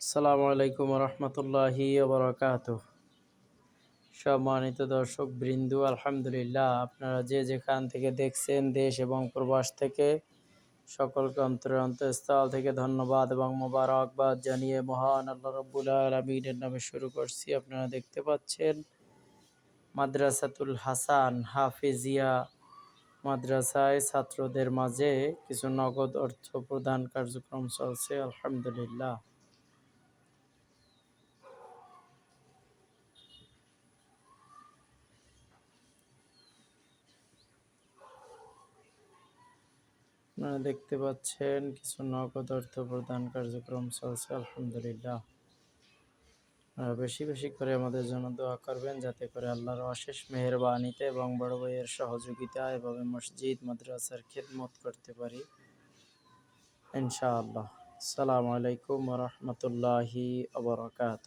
আসসালামু আলাইকুম রহমতুল্লাহি বরকাত। সম্মানিত দর্শক বৃন্দু আলহামদুলিল্লাহ, আপনারা যে যেখান থেকে দেখছেন, দেশ এবং প্রবাস থেকে সকলকে অন্তর অন্তঃস্থল থেকে ধন্যবাদ এবং মোবারকবাদ জানিয়ে মহান আল্লাহ রব্বুল আলমিনের নামে শুরু করছি। আপনারা দেখতে পাচ্ছেন মাদ্রাসাতুল হাসান হাফিজিয়া মাদ্রাসায় ছাত্রদের মাঝে কিছু নগদ অর্থ প্রদান কার্যক্রম চলছে, আলহামদুলিল্লাহ। আপনারা দেখতে পাচ্ছেন কিছু নগদ অর্থ প্রদান কার্যক্রম চলছে, আলহামদুলিল্লাহ। বেশি বেশি করে আমাদের জন্য দোয়া করবেন, যাতে করে আল্লাহর অশেষ মেহরবানিতে এবং বড় ভাইয়ের সহযোগিতা এভাবে মসজিদ, মাদ্রাসার খেদমত করতে পারি। ইনশাআল্লাহ। আসসালামু আলাইকুম রহমতুল্লাহি আবরকাত